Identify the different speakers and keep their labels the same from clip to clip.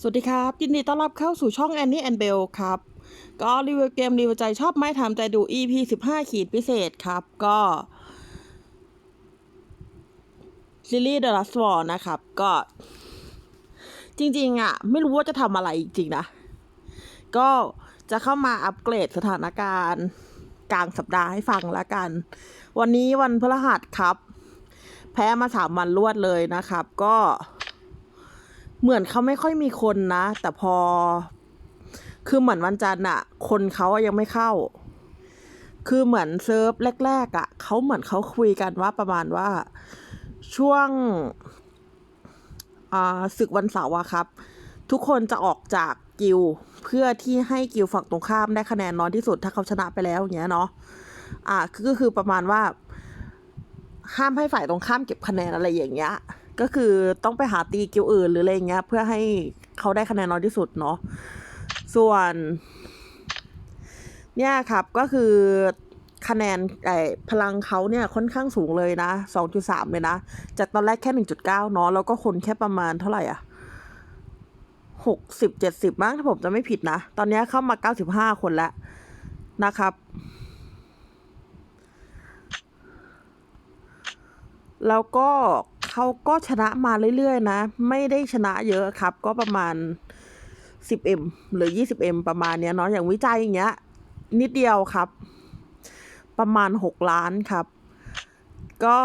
Speaker 1: สวัสดีครับ ยินดีต้อนรับเข้าสู่ช่องแอนนี่แอนเบลครับ ก็รีวิวเกมรีวิวใจชอบไม่ทำใจดู EP 15 ขีดพิเศษครับ ก็ซีรีส์ The Last War นะครับ ก็ จริง ๆ อะ ไม่รู้ว่าจะทำอะไรจริง ๆ นะ ก็จะเข้ามาอัปเกรดสถานการณ์ กลางสัปดาห์ให้ฟังละกัน วันนี้วันพฤหัสครับ แพ้มาสามวันรวดเลยนะครับ ก็ เหมือนเขาไม่ค่อยมีคนนะ แต่พอ คือเหมือนวันจันทร์อะคนเขายังไม่เข้า คือเหมือนเซิร์ฟแรกๆอะเขาเหมือนเขาคุยกันว่าประมาณว่า ช่วงอ่าศึกวันเสาร์อะครับ ทุกคนจะออกจากกิลเพื่อที่ให้กิลฝั่งตรงข้ามได้คะแนนน้อยที่สุดถ้าเขาชนะไปแล้วอย่างเงี้ยเนาะอ่าก็คือประมาณว่าห้ามให้ฝ่ายตรงข้ามเก็บคะแนนอะไรอย่างเงี้ย ก็คือต้องไปหาตีกิวอื่นหรืออะไรเงี้ย เพื่อให้เขาได้คะแนนน้อยที่สุดเนาะส่วน เนี่ยครับก็คือคะแนนไอ้พลังเขาเนี่ยค่อนข้างสูงเลยนะ 2.3 เลยนะ จากตอนแรกแค่ 1.9เนาะแล้วก็คนแค่ประมาณเท่าไหร่อะ60 70บ้างถ้าผมจะไม่ผิดนะ ตอนนี้เข้ามา 95 คนแล้วนะครับ แล้วก็ เขาก็ชนะมาเรื่อยๆนะ ไม่ได้ชนะเยอะครับ ก็ประมาณ 10m หรือ 20m ประมาณเนี้ยเนาะอย่างวิจัยอย่างเงี้ย นิดเดียวครับ ประมาณ 6 ล้านครับ ก็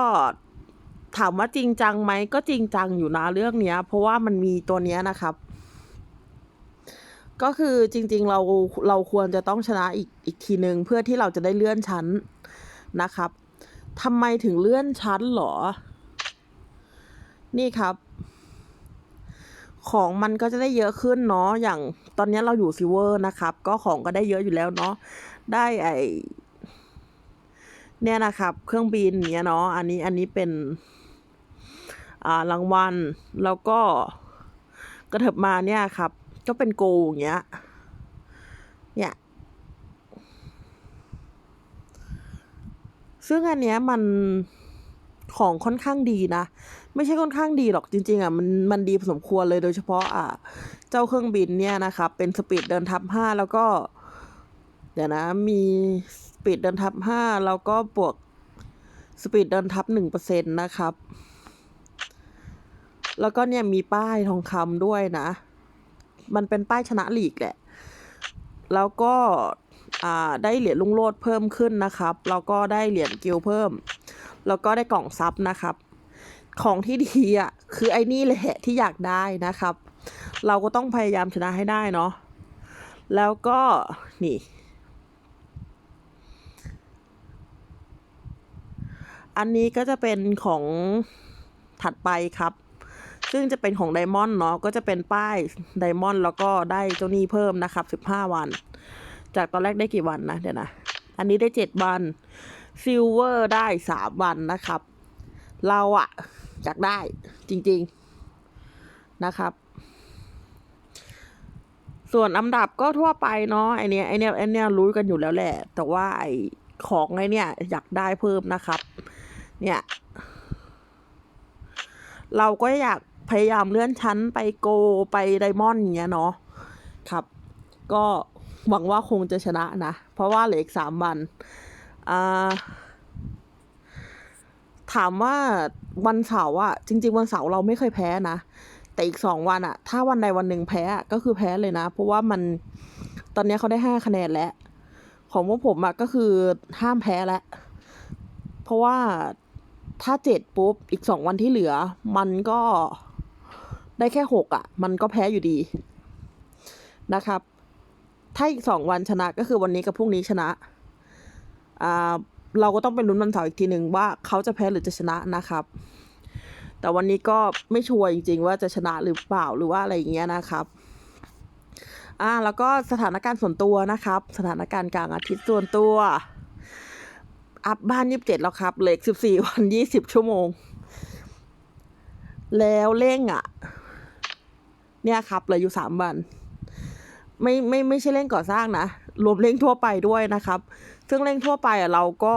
Speaker 1: ถามว่าจริงจังไหมก็จริงจังอยู่นะเรื่องเนี้ย เพราะว่ามันมีตัวเนี้ยนะครับ ก็คือจริง ๆ เราเราควรจะต้องชนะอีกอีกทีหนึ่งเพื่อที่เราจะได้เลื่อนชั้นนะครับทำไมถึงเลื่อนชั้นหรอ นี่ครับ ของมันก็จะได้เยอะขึ้นเนาะอย่างตอนนี้เราอยู่ซิเวอร์นะครับ ก็ของก็ได้เยอะอยู่แล้วเนาะได้ไอเนี่ยนะครับ เครื่องบินเนี้ยเนาะอันนี้อันนี้เป็นอ่ารางวัลแล้วก็กระเถิบมาเนี่ยครับ ก็เป็นโกอย่างเงี้ยเนี่ยซึ่งอันเนี้ยมันของค่อนข้างดีนะ ไม่ใช่ค่อนข้างดีหรอกจริงๆอะมันมันดีพอสมควรเลยโดยเฉพาะอะเจ้าเครื่องบินเนี่ยนะครับเป็นสปีดเดินทับห้าแล้วก็ เดี๋ยวนะมีสปีดเดินทับห้าแล้วก็บวกสปีดเดินทับหนึ่งเปอร์เซ็นต์นะครับ แล้วก็เนี่ยมีป้ายทองคำด้วยนะ มันเป็นป้ายชนะหลีกแหละ แล้วก็อ่าได้เหรียญลุงโลดเพิ่มขึ้นนะครับ แล้วก็ได้เหรียญกิลเพิ่ม แล้วก็ได้กล่องซับนะครับ ของที่ดีอะคือไอ้นี่แหละที่อยากได้นะครับ เราก็ต้องพยายามชนะให้ได้เนาะแล้วก็นี่ อันนี้ก็จะเป็นของถัดไปครับ ซึ่งจะเป็นของไดมอนด์เนาะก็จะเป็นป้ายไดมอนด์แล้วก็ได้เจ้าหนี้เพิ่มนะครับ15วัน จากตอนแรกได้กี่วันนะเดี๋ยวนะ อันนี้ได้7วันซิลเวอร์ได้3วันนะครับ เราอะ อยากได้จริง ๆนะครับ ส่วนอันดับก็ทั่วไปเนาะไอเนี้ยไอเนี้ยไอเนี้ยรู้กันอยู่แล้วแหละ แต่ว่าไอของไอเนี้ยอยากได้เพิ่มนะครับ เนี่ย เราก็อยากพยายามเลื่อนชั้นไปโกไปไดมอนด์เงี้ยเนาะครับ ก็หวังว่าคงจะชนะนะ เพราะว่าเหลืออีกสามวันอ่า ถามว่าวันเสาร์อะจริง ๆ วันเสาร์เราไม่เคยแพ้นะ แต่อีกสองวันอะถ้าวันใดวันหนึ่งแพ้ก็คือแพ้เลยนะ เพราะว่ามันตอนนี้เขาได้ห้าคะแนนแล้ว ของพวกผมอะก็คือห้ามแพ้แล้ว เพราะว่าถ้าเจ็ดปุ๊บอีกสองวันที่เหลือ มันก็ได้แค่หกอะมันก็แพ้อยู่ดีนะครับ ถ้าอีกสองวันชนะก็คือวันนี้กับพรุ่งนี้ชนะอ่า เราก็ต้องไปลุ้นวันเสาร์อีกทีหนึ่งว่าเขาจะแพ้หรือจะชนะนะครับ แต่วันนี้ก็ไม่ชัวร์จริง ๆ ว่าจะชนะหรือเปล่าหรือว่าอะไรอย่างเงี้ยนะครับอ่าแล้วก็สถานการณ์ส่วนตัวนะครับ สถานการณ์กลางอาทิตย์ส่วนตัว อัพบ้านยี่สิบเจ็ดแล้วครับเหลือสิบสี่วันยี่สิบชั่วโมง แล้วเร่งอะ เนี่ยครับเหลืออยู่สามวัน ไม่ไม่ไม่ใช่เร่งก่อสร้างนะ รวมเร่งทั่วไปด้วยนะครับ ซึ่งเร่งทั่วไปอะเราก็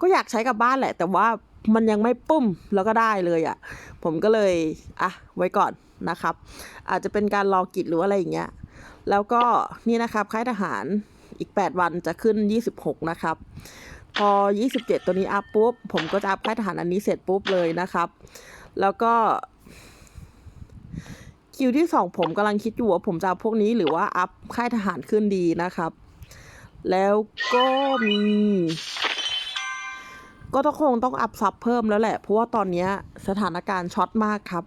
Speaker 1: ก็อยากใช้กับบ้านแหละ แต่ว่ามันยังไม่ปุ้มแล้วก็ได้เลยอะ่ะ ผมก็เลยอะไว้ก่อนนะครับ อาจจะเป็นการรอกิจหรืออะไรอย่างเงี้ย แล้วก็นี่นะครับค่ายทหารอีก 8 วันจะขึ้น 26 นะครับ พอ 27 ตัวนี้อัพปุ๊บ ผมก็จะอัพค่ายทหารอันนี้เสร็จปุ๊บเลยนะครับ แล้วก็ คิวที่2ผมกำลังคิดอยู่ว่าผมจะเอาพวกนี้หรือว่าอัพค่ายทหารขึ้นดีนะครับ แล้วก็มี ก็ต้องคงต้องอัพซับเพิ่มแล้วแหละ เพราะว่าตอนนี้สถานการณ์ช็อตมากครับ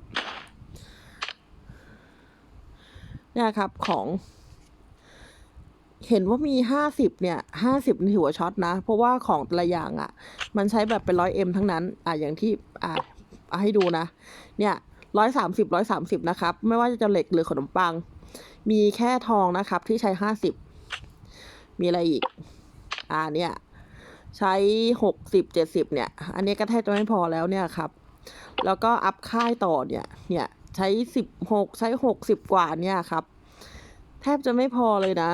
Speaker 1: เนี่ยครับของ เห็นว่ามีห้าสิบเนี่ยห้าสิบถือว่าช็อตนะ เพราะว่าของแต่ละอย่างอะ่ะ มันใช้แบบเป็นร้อยเอ็มทั้งนั้น อะอย่างที่อะเอาให้ดูนะ เนี่ย ร้อยสามสิบร้อยสามสิบนะครับ ไม่ว่าจะเหล็กหรือขนมปัง มีแค่ทองนะครับ ที่ใช้ห้าสิบมีอะไรอีก อ่าเนี่ยใช้หกสิบเจ็ดสิบเนี่ย อันนี้ก็แทบจะไม่พอแล้วเนี่ยครับ แล้วก็อัพค่ายต่อเนี่ย เนี่ยใช้สิบหกใช้หกสิบกว่าเนี่ยครับ แทบจะไม่พอเลยนะ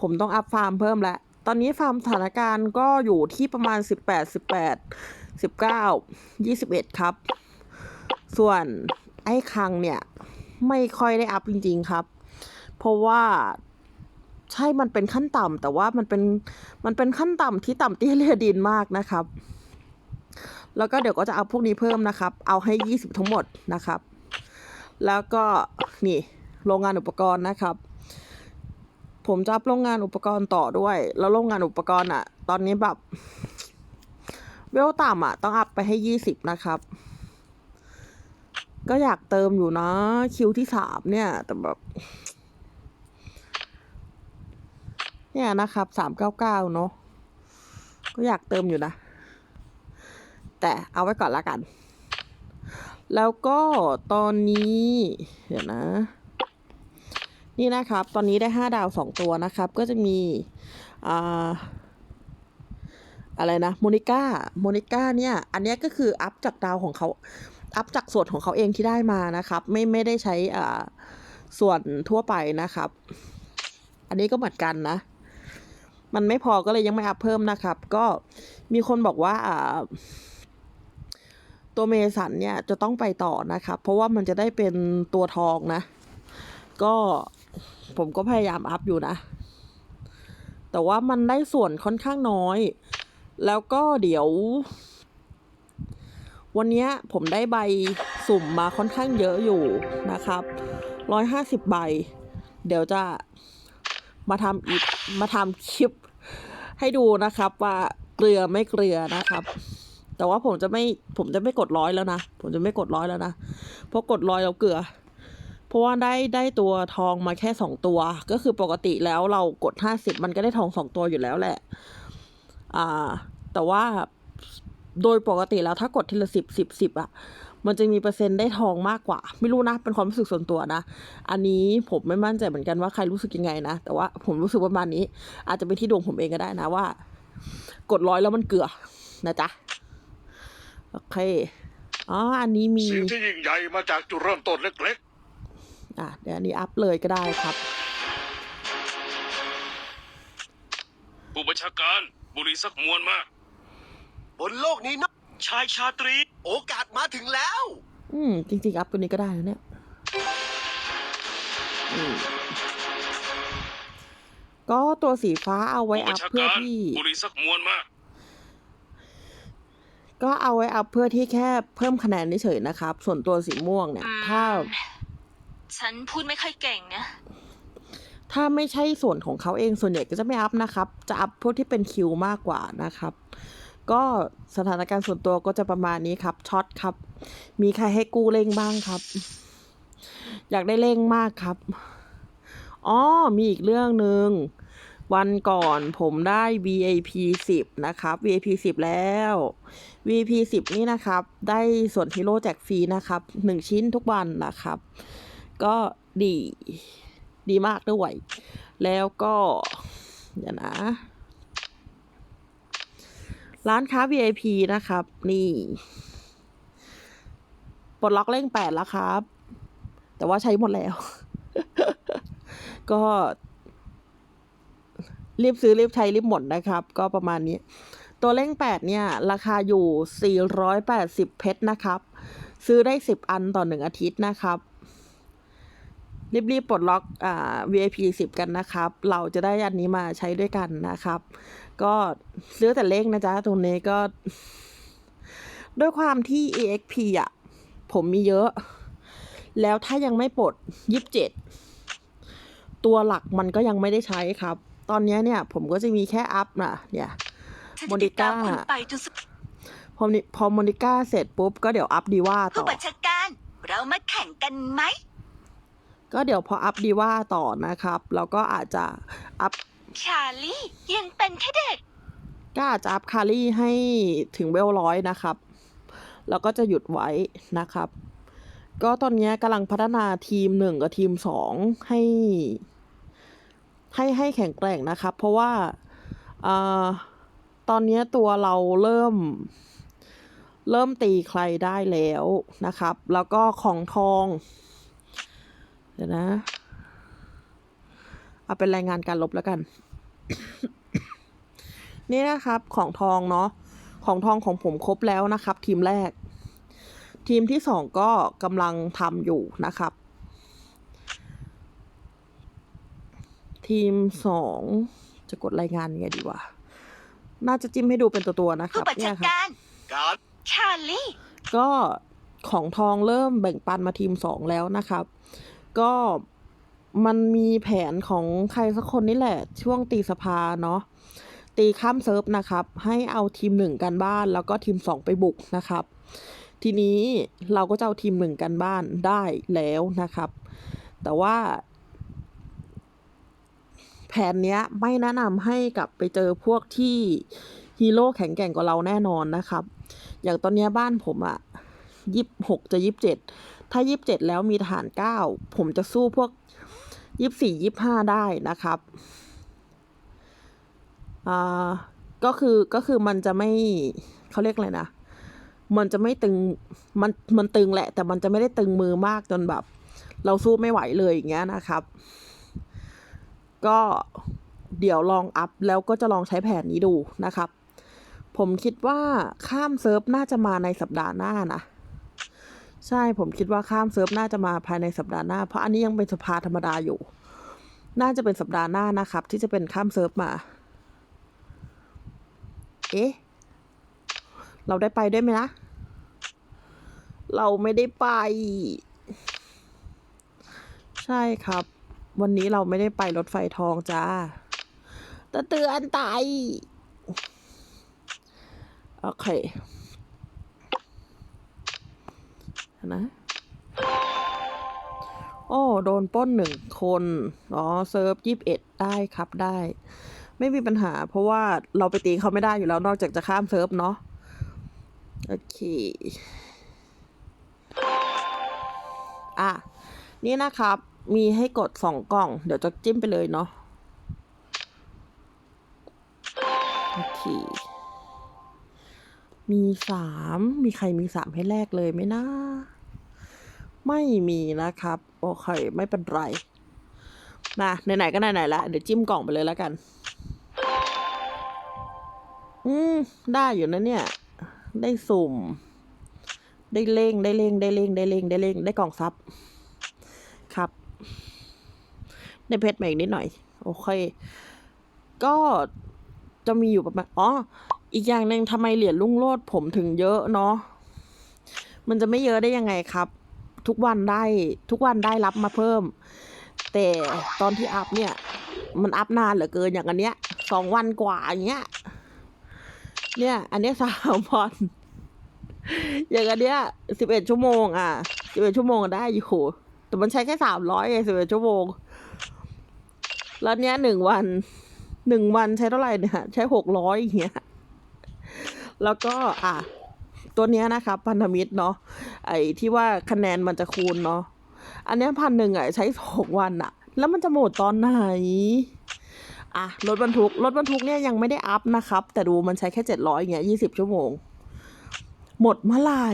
Speaker 1: ผมต้องอัพฟาร์มเพิ่มแล้วตอนนี้ฟาร์มสถานการณ์ก็อยู่ที่ประมาณสิบแปดสิบแปดสิบเก้ายี่สิบเอ็ดครับ ส่วนไอ้คังเนี่ย ไม่ค่อยได้อัพจริง ๆ ครับ เพราะว่าใช่มันเป็นขั้นต่ำแต่ว่ามันเป็นมันเป็นขั้นต่ำที่ต่ำเตี้ยเลียดินมากนะครับ แล้วก็เดี๋ยวก็จะเอาพวกนี้เพิ่มนะครับ เอาให้ยี่สิบทั้งหมดนะครับ แล้วก็นี่โรงงานอุปกรณ์นะครับ ผมจะอัพโรงงานอุปกรณ์ต่อด้วย แล้วโรงงานอุปกรณ์อะตอนนี้แบบเวลต่ำอะต้องอัพไปให้ยี่สิบนะครับ ก็อยากเติมอยู่นะ คิวที่สามเนี่ย แต่แบบ เนี่ยนะครับสามเก้าเก้าเนาะก็อยากเติมอยู่นะ แต่เอาไว้ก่อนละกัน แล้วก็ตอนนี้ เดี๋ยวนะ นี่นะครับ ตอนนี้ได้ห้าดาวสองตัวนะครับ ก็จะมีอ่าอะไรนะโมนิก้าโมนิก้าเนี่ย อันนี้ก็คืออัพจากดาวของเขา อัพจากส่วนของเขาเองที่ได้มานะครับ ไม่ไม่ได้ใช้อ่าส่วนทั่วไปนะครับ อันนี้ก็เหมือนกันนะ มันไม่พอก็เลยยังไม่อัพเพิ่มนะครับ ก็มีคนบอกว่าอ่าตัวเมสันเนี่ยจะต้องไปต่อนะครับ เพราะว่ามันจะได้เป็นตัวทองนะ ก็ผมก็พยายามอัพอยู่นะ แต่ว่ามันได้ส่วนค่อนข้างน้อย แล้วก็เดี๋ยว วันนี้ผมได้ใบสุ่มมาค่อนข้างเยอะอยู่นะครับร้อยห้าสิบใบ เดี๋ยวจะมาทำอีกมาทำคลิปให้ดูนะครับว่าเกลือไม่เกลือนะครับ แต่ว่าผมจะไม่ผมจะไม่กดร้อยแล้วนะ ผมจะไม่กดร้อยแล้วนะ เพราะกดร้อยแล้วเกลือ เพราะว่าได้ได้ตัวทองมาแค่สองตัว ก็คือปกติแล้วเรากดห้าสิบมันก็ได้ทองสองตัวอยู่แล้วแหละ อ่า แต่ว่า โดยปกติแล้วถ้ากดทีละสิบสิบสิบอะมันจะมีเปอร์เซ็นต์ได้ทองมากกว่า ไม่รู้นะ เป็นความรู้สึกส่วนตัวนะ อันนี้ผมไม่มั่นใจเหมือนกันว่าใครรู้สึกยังไงนะ แต่ว่าผมรู้สึกประมาณนี้ อาจจะเป็นที่ดวงผมเองก็ได้นะว่า กดร้อยแล้วมันเกลือนะจ๊ะ โอเค อ๋อ อันนี้มี
Speaker 2: สิ่งที่ยิ่งใหญ่มาจากจุดเริ่มต้นเล็ก
Speaker 1: อะ เดี๋ยวอันนี้อัพเลยก็ได้ครับ
Speaker 3: ผู้บัญชาการบุรีสักมวลมา
Speaker 4: บนโลกนี้นะชายชาตรี โอกาสมาถึงแล้ว
Speaker 1: อืม จริงๆ อัพตัวนี้ก็ได้นะเนี่ยอืมก็ตัวสีฟ้าเอาไว้
Speaker 3: ผู้บั
Speaker 1: อั
Speaker 3: ญ
Speaker 1: พ
Speaker 3: ชา
Speaker 1: เพื่อ
Speaker 3: การ
Speaker 1: ที่
Speaker 3: บุรีสักมวลมา
Speaker 1: ก็เอาไว้อัพเพื่อที่แค่เพิ่มคะแนนเฉยๆนะครับ ส่วนตัวสีม่วงเนี่ย
Speaker 5: อืม
Speaker 1: ถ้า
Speaker 5: ฉันพูดไม่ค่อยเก่งนะ
Speaker 1: ถ้าไม่ใช่ส่วนของเขาเองส่วนใหญ่ก็จะไม่อัพนะครับ จะอัพพวกที่เป็นคิวมากกว่านะครับ ก็สถานการณ์ส่วนตัวก็จะประมาณนี้ครับช็อตครับ มีใครให้กู้เร่งบ้างครับ อยากได้เร่งมากครับอ๋อมีอีกเรื่องหนึ่งวันก่อนผมได้ VIP 10 นะครับ VIP 10 แล้ว VIP 10 นี่นะครับ ได้ส่วนฮีโร่แจกฟรีนะครับหนึ่งชิ้นทุกวันนะครับ ก็ดีดีมากด้วย แล้วก็เดี๋ยวนะ ร้านค้า VIP นะครับ นี่ปลดล็อกเร่งแปดแล้วครับ แต่ว่าใช้หมดแล้ว ก็ รีบซื้อรีบใช้รีบหมดนะครับ ก็ประมาณนี้ ตัวเร่งแปดเนี่ย ราคาอยู่ 480 เพชรนะครับ ซื้อได้ 10 อันต่อ1อาทิตย์นะครับรีบๆปลดล็อกอ่า VIP 10 กันนะครับ เราจะได้อันนี้มาใช้ด้วยกันนะครับ ก็ซื้อแต่เลขนะจ๊ะตรงนี้ก็ ด้วยความที่ EXP อะ ผมมีเยอะ แล้วถ้ายังไม่ปลด27ตัวหลักมันก็ยังไม่ได้ใช้ครับ ตอนเนี้ยเนี่ย ผมก็จะมีแค่อัพนะเนี่ย
Speaker 5: ฉัน
Speaker 1: โม
Speaker 5: จะ
Speaker 1: นิ
Speaker 5: ติดตาม
Speaker 1: ก้า
Speaker 5: คุณไปจนสุด
Speaker 1: พอนิพอโมนิก้าเสร็จปุ๊บ ก็เดี๋ยวอัพดีว่า
Speaker 5: ผู้
Speaker 1: ต่อ
Speaker 5: บัญชาการเรามาแข่งกันไหม
Speaker 1: ก็เดี๋ยวพออัพดีว่าต่อนะครับ แล้วก็อาจจะอัพ
Speaker 5: ชาลียังเป็นแค่เด็ก
Speaker 1: ก็อาจจะอัพคารี่ให้ถึงเวลร้อยนะครับ แล้วก็จะหยุดไว้นะครับ ก็ตอนนี้กำลังพัฒนาทีมหนึ่งกับทีมสองให้ ให้ให้แข็งแกร่งนะครับ เพราะว่าอตอนนี้ตัวเราเริ่ม เริ่มตีใครได้แล้วนะครับ แล้วก็ของทอง เดี๋ยวนะ เอาเป็นรายงานการลบแล้วกัน นี่นะครับของทองเนาะของทองของผมครบแล้วนะครับ ทีมแรก ทีมที่สองก็กำลังทำอยู่นะครับ ทีมสองจะกดรายงานยังไงดีวะน่าจะจิ้มให้ดูเป็นตัวตัวๆนะค
Speaker 5: ผู้
Speaker 1: รับ
Speaker 5: บัญ
Speaker 1: เนี่
Speaker 5: ชาย
Speaker 1: ครับ
Speaker 5: การ
Speaker 4: การ
Speaker 5: ชาลี
Speaker 1: ก็ของทองเริ่มแบ่งปันมาทีมสองแล้วนะครับ ก็ มันมีแผนของใครสักคนนี่แหละ ช่วงตีสภาเนาะตีข้ามเซิร์ฟนะครับ ให้เอาทีมหนึ่งกันบ้าน แล้วก็ทีมสองไปบุกนะครับ ทีนี้เราก็จะเอาทีมหนึ่งกันบ้านได้แล้วนะครับ แต่ว่า แผนเนี้ยไม่แนะนำให้กลับไปเจอพวกที่ฮีโร่แข็งแกร่งกว่าเราแน่นอนนะครับ อย่างตอนนี้บ้านผมอะยี่สิบหกจะยี่สิบเจ็ดถ้ายี่สิบเจ็ดแล้วมีฐานเก้าผมจะสู้พวก ยี่สิบสี่ยี่สิบห้าได้นะครับอ่าก็คือก็คือมันจะไม่เขาเรียกอะไรนะ มันจะไม่ตึงมันมันตึงแหละ แต่มันจะไม่ได้ตึงมือมากจนแบบ เราสู้ไม่ไหวเลยอย่างเงี้ยนะครับ ก็เดี๋ยวลองอัพแล้วก็จะลองใช้แผนนี้ดูนะครับ ผมคิดว่าข้ามเซิร์ฟน่าจะมาในสัปดาห์หน้านะ ใช่ผมคิดว่าข้ามเซิร์ฟน่าจะมาภายในสัปดาห์หน้า เพราะอันนี้ยังเป็นสภาธรรมดาอยู่ น่าจะเป็นสัปดาห์หน้านะครับ ที่จะเป็นข้ามเซิร์ฟมา เอ๊ะ เราได้ไปด้วยไหมนะ เราไม่ได้ไป ใช่ครับ วันนี้เราไม่ได้ไปรถไฟทองจ้าตะเตือนตายโอเค นะโอ้โดนป้นหนึ่งคน อ๋อ เซิร์ฟยี่สิบเอ็ดได้ครับได้ ไม่มีปัญหา เพราะว่าเราไปตีเขาไม่ได้อยู่แล้ว นอกจากจะข้ามเซิร์ฟเนาะโอเค อะ นี่นะครับ มีให้กดสองกล่อง เดี๋ยวจะจิ้มไปเลยเนาะโอเค มีสาม มีใครมีสามให้แลกเลยไหมนะ ไม่มีนะครับ โอเค ไม่เป็นไรนะไหนๆก็ไหนๆแล้วเดี๋ยวจิ้มกล่องไปเลยแล้วกัน อืม ได้อยู่นะเนี่ย ได้สุ่ม ได้เล่ง ได้เล่ง ได้เล่ง ได้เล่ง ได้เล่ง ได้กล่องซับ ครับ ได้เพชรมาอีกนิดหน่อย โอเค ก็จะมีอยู่ประมาณ อ๋อ อีกอย่างหนึ่งทำไมเหรียญลุ่งโลดผมถึงเยอะเนาะ มันจะไม่เยอะได้ยังไงครับ ทุกวันได้ทุกวันได้รับมาเพิ่ม แต่ตอนที่อัพเนี่ย มันอัพนานเหลือเกินอย่างอันเนี้ยสองวันกว่าอย่างเงี้ย เนี่ย อันเนี้ยสามวันอย่างอันเนี้ยสิบเอ็ดชั่วโมง อะสิบเอ็ดชั่วโมงได้อยู่แต่มันใช้แค่สามร้อยไงสิบเอ็ดชั่วโมง แล้วเนี้ยหนึ่งวันหนึ่งวันใช้เท่าไหร่เนี่ย ใช้หกร้อยอย่างเงี้ย แล้วก็อะตัวเนี้ยนะครับพันธมิตรเนาะไอ้ที่ว่าคะแนนมันจะคูณเนาะอันเนี้ยพันหนึ่งอะใช้สองวันอะ แล้วมันจะหมดตอนไหนอะรถบรรทุกรถบรรทุกเนี่ยยังไม่ได้อัพนะครับ แต่ดูมันใช้แค่เจ็ดร้อยอย่างเงี้ยยี่สิบชั่วโมง หมดเมื่อไหร่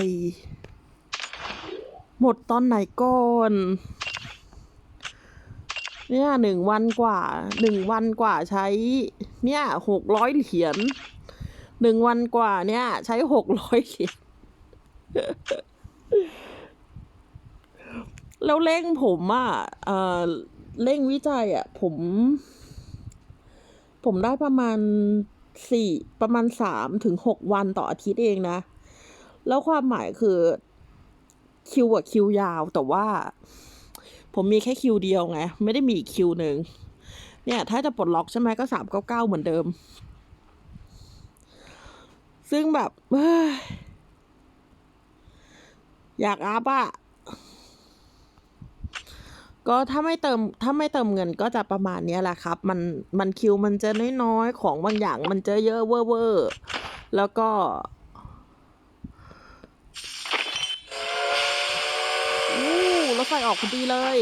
Speaker 1: หมดตอนไหนก่อนเนี่ยหนึ่งวันกว่าหนึ่งวันกว่าใช้ เนี่ยหกร้อยเหรียญ หนึ่งวันกว่าเนี่ย ใช้หกร้อยเหรียญแล้วเร่งผมอะเร่งวิจัยอะ ผม ผมได้ประมาณสี่ประมาณสามถึงหกวันต่ออาทิตย์เองนะ แล้วความหมายคือคิวอะคิวยาว แต่ว่า ผมมีแค่คิวเดียวไง ไม่ได้มีอีกคิวหนึ่งเนี่ย ถ้าจะปลดล็อกใช่ไหมก็สามเก้าเก้าเหมือนเดิม ซึ่งแบบอยากอัพอะก็ถ้าไม่เติมถ้าไม่เติมเงินก็จะประมาณนี้แหละครับ มันมันคิวมันจะน้อยๆของบางอย่างมันจะเยอะเวอร์เวอร์แล้วก็อู้รถไฟออกพอดีเลย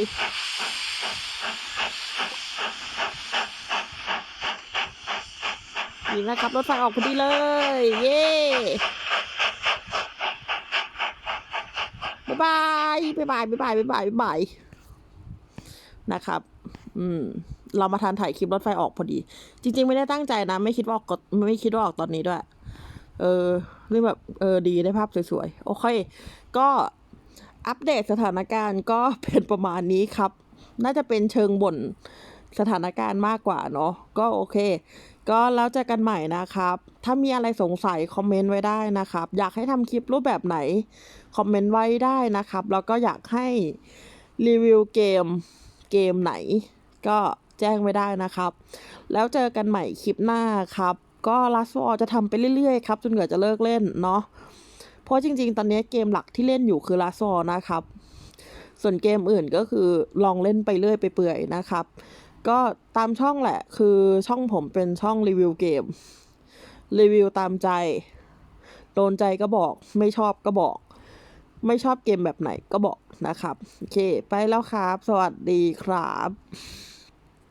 Speaker 1: นี่นะครับรถไฟออกพอดีเลย เย้บ๊ายบายบ๊ายบายบ๊ายบายบ๊ายบายบ๊ายบายนะครับ อืม เรามาทานถ่ายคลิปรถไฟออกพอดี จริง ๆ ไม่ได้ตั้งใจนะ ไม่คิดว่าออกกดไม่คิดว่าออกตอนนี้ด้วย เออเรื่องแบบ เออ ดีได้ภาพสวยๆ โอเค ก็อัปเดตสถานการณ์ก็เป็นประมาณนี้ครับ น่าจะเป็นเชิงบ่นสถานการณ์มากกว่าเนาะ ก็โอเค ก็แล้วเจอกันใหม่นะครับ ถ้ามีอะไรสงสัยคอมเมนต์ไว้ได้นะครับ อยากให้ทำคลิปรูปแบบไหน คอมเมนต์ไว้ได้นะครับ แล้วก็อยากให้รีวิวเกมเกมไหน ก็แจ้งไว้ได้นะครับ แล้วเจอกันใหม่คลิปหน้าครับ ก็ลัสวอจะทำไปเรื่อยๆครับ จนกว่าจะเลิกเล่นเนาะ เพราะจริงๆ ตอนนี้เกมหลักที่เล่นอยู่คือลัสวอนะครับ ส่วนเกมอื่นก็คือลองเล่นไปเรื่อยไปเปื่อยนะครับ ก็ตามช่องแหละ คือช่องผมเป็นช่องรีวิวเกม รีวิวตามใจ โดนใจก็บอก ไม่ชอบก็บอก ไม่ชอบเกมแบบไหนก็บอกนะครับ โอเค ไปแล้วครับ สวัสดีครับ